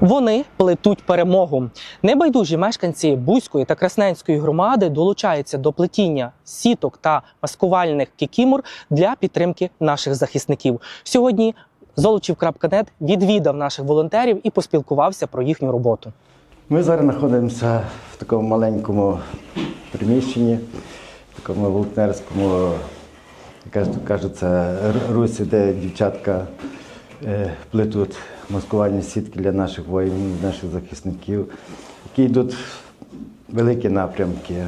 Вони плетуть перемогу. Небайдужі мешканці Бузької та Красненської громади долучаються до плетіння сіток та маскувальних кікімор для підтримки наших захисників. Сьогодні Золочів.нет відвідав наших волонтерів і поспілкувався про їхню роботу. Ми зараз знаходимося в такому маленькому приміщенні, в такому волонтерському, як кажеться, русі, де дівчатка плетуть маскувальні сітки для наших воїнів, наших захисників, які йдуть великі напрямки,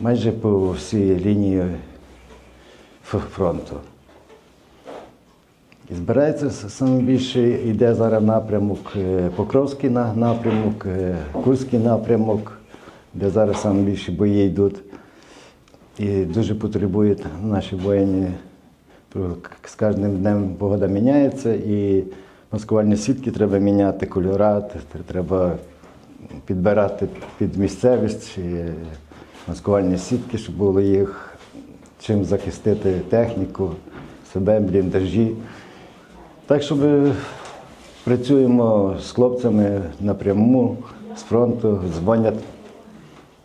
майже по всій лінії фронту. І збирається с- саме більше йде зараз напрямок е, Покровський напрямок, е, Курський напрямок, де зараз саме більше бої йдуть. І дуже потребують наші воїни. К- З кожним днем погода міняється, і маскувальні сітки треба міняти, кольора, т- т- треба підбирати під місцевість е, маскувальні сітки, щоб було їх чим захистити техніку, себе, бліндажі. Так що працюємо з хлопцями напряму, з фронту, дзвонять,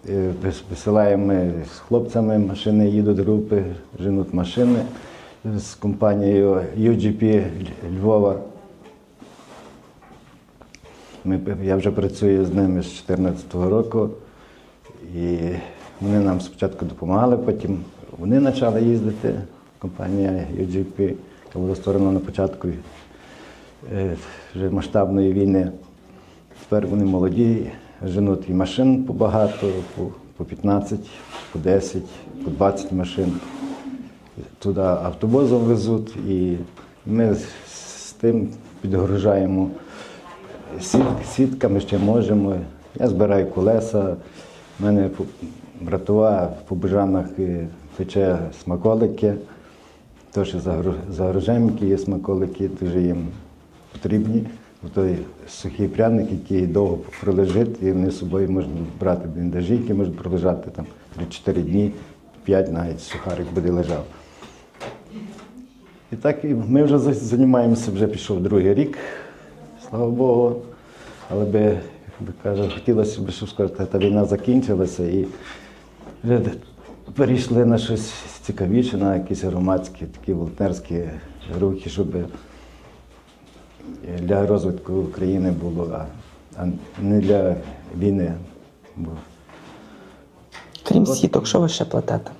е, висилаємо з хлопцями, машини їдуть групи, женуть машини з компанією UGP Львова. Ми, я вже працюю з ними з 2014 року. І вони нам спочатку допомагали, потім вони почали їздити. Компанія UGP, яка була створена на початку е, вже масштабної війни. Тепер вони молоді, женуть і машин побагато, по, по 15, по 10, по 20 машин. Туди автобусом везуть, і ми з, тим підгружаємо Сіт, сітками ще можемо. Я збираю колеса. У мене братова по бажанах е, пече смаколики. Тож загружаємо є смаколики, дуже їм потрібні. Той сухий пряник, який довго пролежить, і вони з собою можна брати бліндажі, які можуть пролежати там 3-4 дні, 5 навіть сухарик буде лежав. І так ми вже займаємося, вже пішов другий рік, слава Богу. Але би, як би каже, хотілося б, щоб скоро та, війна закінчилася і вже перейшли на щось цікавіше, на якісь громадські, такі волонтерські рухи, щоб для розвитку України було, а, не для війни. Крім сіток, що ви ще плетете?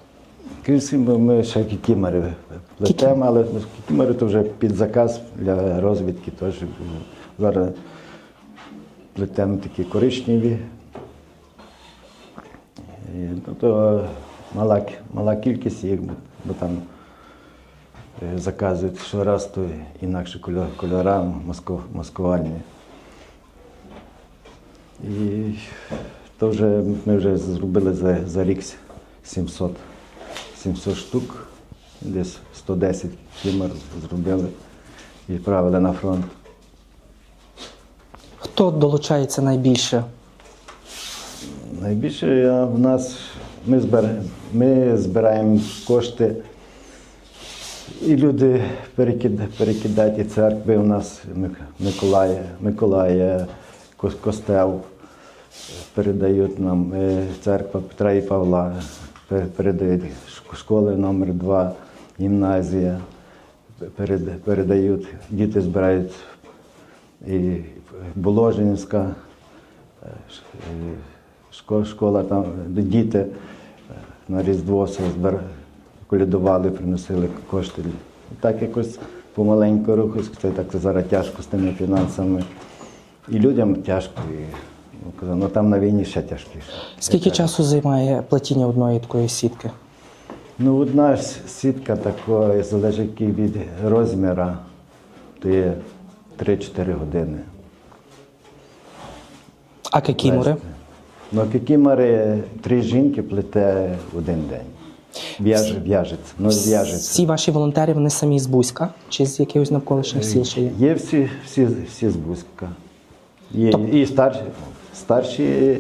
Крім ми ще кікімери плетемо, але кікімери то вже під заказ для розвідки теж. Зараз плетемо такі коричневі. Ну, то мала, мала кількість їх, бо- там е, заказують щораз, то інакше кольор- кольора маску- маскувальні. І то вже ми вже зробили за, за рік 700, 700 штук, десь 110 кімер зробили і відправили на фронт. Хто долучається найбільше? Найбільше в нас ми, збер, ми збираємо кошти, і люди перекида, перекидають і церкви у нас Мик- Миколая, Миколая, костел передають нам е, церква Петра і Павла, передають школи номер 2 гімназія, перед- передають, діти збирають і Боложинська, е, школа там, діти е, на Різдво збир- колядували, приносили кошти. Так якось помаленьку рухаюсь, це так зараз тяжко з тими фінансами. І людям тяжко. І, ну, ну там на війні ще тяжкіше. Скільки часу займає плетіння одної такої сітки? Ну, одна ж сітка така, залежить від розміру, то є 3-4 години. А кікімори? Ну, кікімори три жінки плете один день. В'яж, в'яжеться. Ну, в'яжеться. Всі ваші волонтери вони самі з Бузька чи з якихось навколишніх сіл ще є? Є всі, всі, всі з Бузька. Є і старші, старші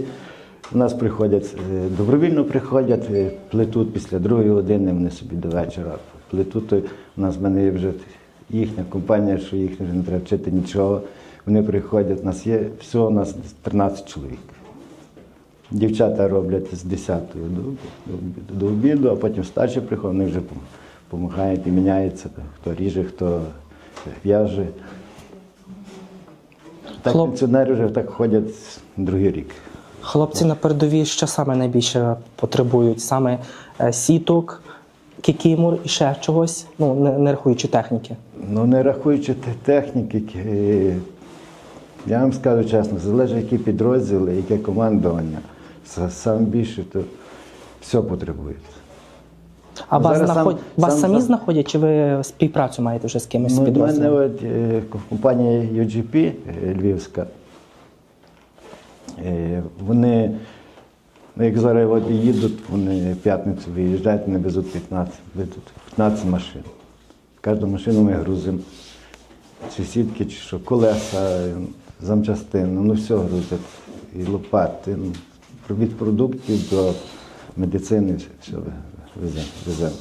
у нас приходять, е, добровільно приходять, е, плетуть після другої години, вони собі до вечора плетуть. У нас в мене є вже їхня компанія, що їх вже не треба вчити нічого. Вони приходять, у нас є всього у нас 13 чоловік. Дівчата роблять з 10 до, до, до обіду, а потім старші приходять, вони вже допомагають і міняються, хто ріже, хто в'яже. Так Хлоп- пенсіонери вже так ходять другий рік. Хлопці на передовій що саме найбільше потребують? Саме е, сіток, кікімур і ще чогось, ну не, не рахуючи техніки. Ну, не рахуючи техніки, я вам скажу чесно, залежить, які підрозділи, яке командування. Са- Саме більше, то все потребується. А Ну, вас, зараз сам- вас сам- самі сам- знаходять, чи ви співпрацю маєте вже з кимось Ну, в мене от, е, компанія UGP е, Львівська. Е, Вони, ну, як зараз їдуть, вони в п'ятницю виїжджають, вони везуть 15, везуть 15 машин. Кожну машину ми грузимо. Чи сітки, чи що, колеса, запчастини, ну все грузять. І лопати. Ну, від продуктів до медицини все веземо. веземо.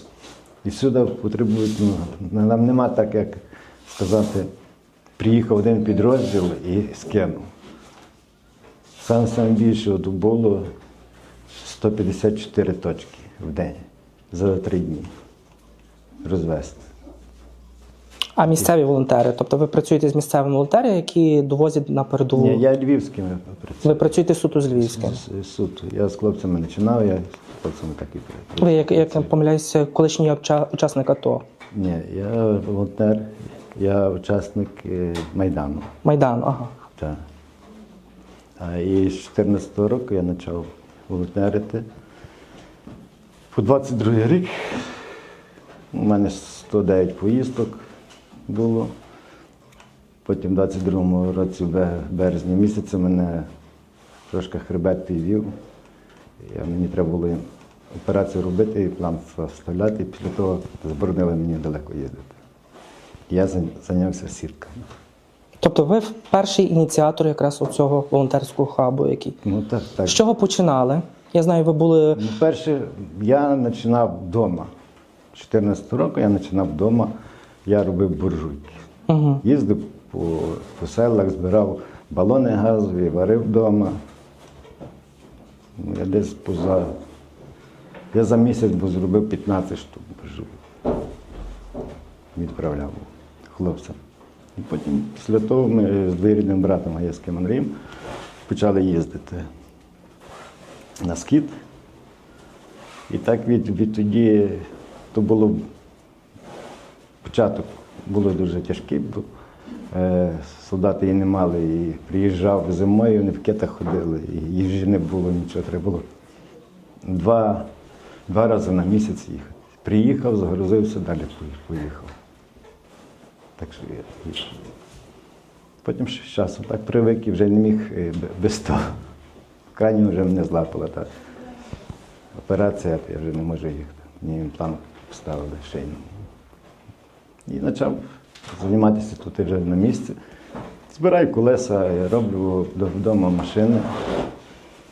І всюди потребують, ну, нам нема так, як сказати, приїхав один підрозділ і скинув. Саме саме більше от було 154 точки в день за три дні розвести. А місцеві волонтери, тобто ви працюєте з місцевими волонтерами, які довозять на передову. Ні, я львівськими працюю. Ви працюєте суто з Львівським. З. Я з хлопцями починав, я з хлопцями так і працюю. Ви, як, як я помиляюся, колишній учасник АТО Ні, я волонтер, я учасник е, Майдану. Ага. Так. І з 14 року я почав волонтерити. По 22 рік у мене 109 поїздок було. Потім в 22-му році, в березні місяці, мене трошки хребет підвів. Мені треба було операцію робити і план вставляти. Після того заборонили мені далеко їздити. Я зайнявся сіткою. Тобто ви перший ініціатор якраз цього волонтерського хабу, який. Ну так, так. З чого починали? Я знаю, ви були Ну, перше, я починав вдома. 14 року я починав вдома, я робив буржуйки. Угу. Їздив по, по селах, збирав балони газові, варив вдома. Ну, я десь поза. Я за місяць бо зробив 15 штук буржуйок. Відправляв хлопцям. І потім, після того, ми з двоюрідним братом Гаєвським Андрієм почали їздити на схід. І так від, відтоді то було початок було дуже тяжкий, бо е, солдати і не мали, і приїжджав зимою, вони в кетах ходили, і їжі не було, нічого треба було. Два, два рази на місяць їхати. Приїхав, загрузився, далі поїхав. Так що я. Потім з часом так привик і вже не міг е, без того. Крайні вже мене злапала та операція, я вже не можу їхати. Мені імплант вставили шийний. І почав займатися тут вже на місці. Збираю колеса, роблю вдома машини,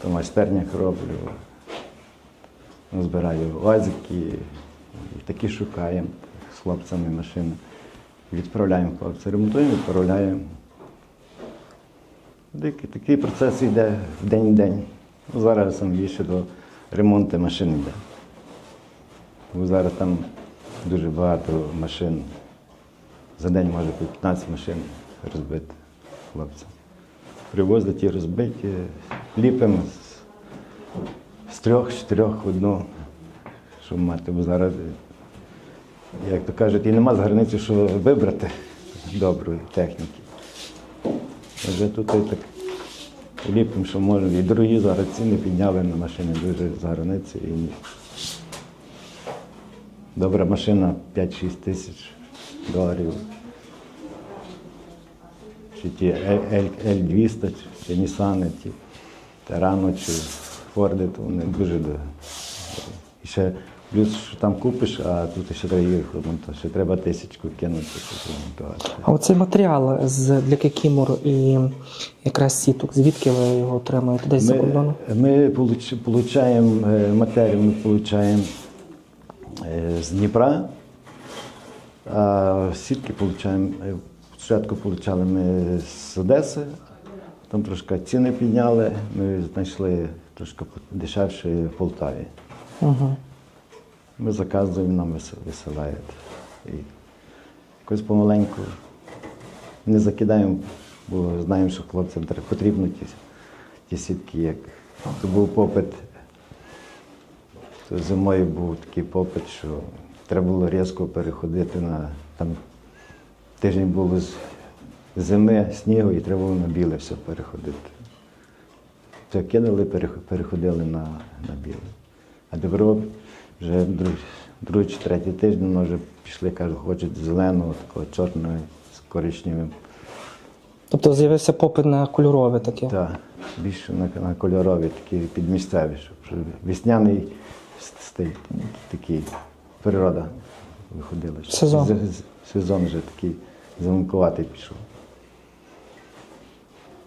то майстернях роблю. Збираю УАЗики, і такі шукаємо з хлопцями машини. Відправляємо хлопців, ремонтуємо, відправляємо. Такий, такий процес йде в день в день. Зараз сам більше до ремонту машин йде. Бо зараз там дуже багато машин. За день може по 15 машин розбити хлопцям. Привозять і розбиті, ліпимо з, з трьох, з чотирьох одну, щоб мати, бо зараз, як то кажуть, і нема з границі, що вибрати доброї техніки. Вже тут і так ліпимо, що можемо. І дорогі зараз ціни підняли на машини дуже за границю. І добра машина 5-6 тисяч доларів. Чи ті L- L200, чи Nissan, ті Терано, чи Форди, то вони дуже. І ще плюс, що там купиш, а тут ще треба їх ремонтувати. Ще треба тисячку кинути, щоб ремонтувати. А оцей матеріал з для кікімур і якраз сіток, звідки ви його отримуєте? Десь за кордону? Ми отримуємо матерію, ми отримуємо з Дніпра, а сітки отримуємо Спочатку отримали ми з Одеси, там трошки ціни підняли, ми знайшли трошки дешевше в Полтаві. Угу. Ми заказуємо, нам висилають. І якось помаленьку не закидаємо, бо знаємо, що хлопцям тр- потрібно ті, ті сітки, як то був попит. То зимою був такий попит, що треба було різко переходити на там тиждень було з зими, снігу, і треба було на біле все переходити. То кинули, переходили на, на біле. А от вже друг, другий чи третій тиждень ми вже пішли, кажуть, хочуть зеленого, такого чорного з коричневим. Тобто з'явився попит на кольорове таке. Та, більше на, на кольорові, такі підмісцеві, щоб весняний стиль, такий природа виходила. Сезон. з- з- Сезон вже такий зеленкуватий пішов.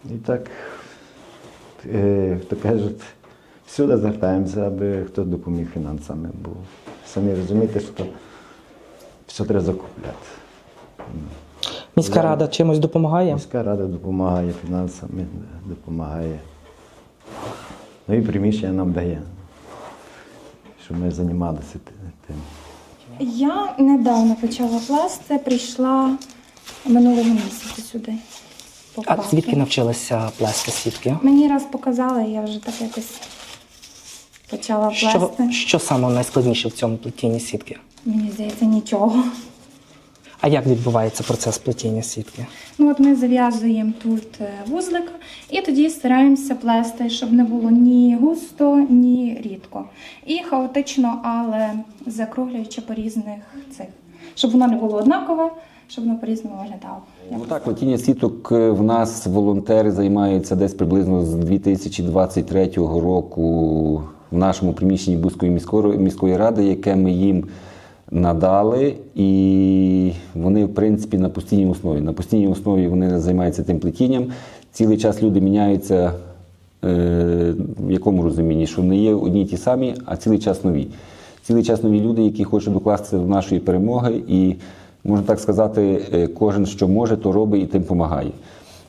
І так, е, то кажуть, всюди звертаємося, аби хтось допоміг фінансами, бо самі розумієте, що все треба закупляти. Міська рада чимось допомагає? Міська рада допомагає фінансами, допомагає. Ну і приміщення нам дає, щоб ми займалися тим. Я недавно почала пласти, прийшла минулого місяця сюди. А звідки навчилася плести сітки? Мені раз показали, я вже так якось почала Що, плести. що саме найскладніше в цьому плетінні сітки? Мені здається, нічого. А як відбувається процес плетіння сітки? Ну от ми зав'язуємо тут е, вузлик і тоді стараємося плести, щоб не було ні густо, ні рідко. І хаотично, але закруглюючи по різних цих, щоб воно не було однакове, щоб воно по-різному виглядало. Ну так, плетіння сіток е, в нас волонтери займаються десь приблизно з 2023 року в нашому приміщенні Бузької міської, міської ради, яке ми їм надали, і вони, в принципі, на постійній основі. На постійній основі вони займаються тим плетінням. Цілий час люди міняються. Е, в якому розумінні, що не є одні ті самі, а цілий час нові. Цілий час нові люди, які хочуть докластися до нашої перемоги, і можна так сказати, е, кожен що може, то робить і тим допомагає.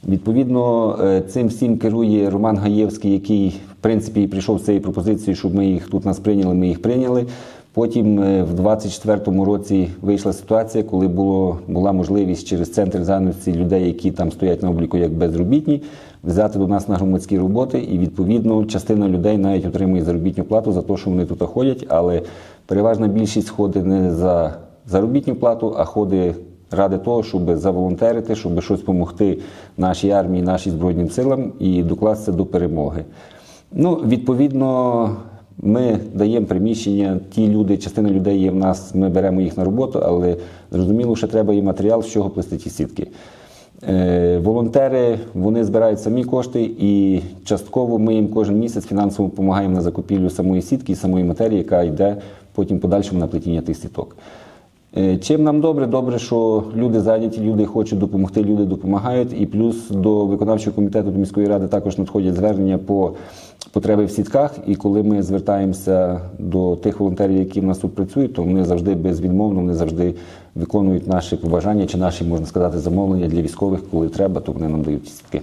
Відповідно, е, цим всім керує Роман Гаєвський, який в принципі прийшов з цією пропозицією, щоб ми їх тут нас прийняли. Ми їх прийняли. Потім е, в 24-му році вийшла ситуація, коли було, була можливість через центр зайнятості людей, які там стоять на обліку як безробітні, взяти до нас на громадські роботи. І відповідно частина людей навіть отримує заробітну плату за те, що вони тут ходять. Але переважна більшість ходить не за заробітну плату, а ходить ради того, щоб заволонтерити, щоб щось допомогти нашій армії, нашим збройним силам і докластися до перемоги. Ну, відповідно, ми даємо приміщення. Ті люди, частина людей є в нас, ми беремо їх на роботу, але зрозуміло, що треба і матеріал, з чого плести ті сітки. Е, волонтери вони збирають самі кошти, і частково ми їм кожен місяць фінансово допомагаємо на закупівлю самої сітки і самої матерії, яка йде потім подальшому на плетіння тих сіток. Е, Чим нам добре? Добре, що люди зайняті, люди хочуть допомогти, люди допомагають. І плюс до виконавчого комітету до міської ради також надходять звернення по потреби в сітках. І коли ми звертаємося до тих волонтерів, які в нас тут працюють, то вони завжди безвідмовно, вони завжди виконують наші побажання чи наші, можна сказати, замовлення для військових, коли треба, то вони нам дають сітки.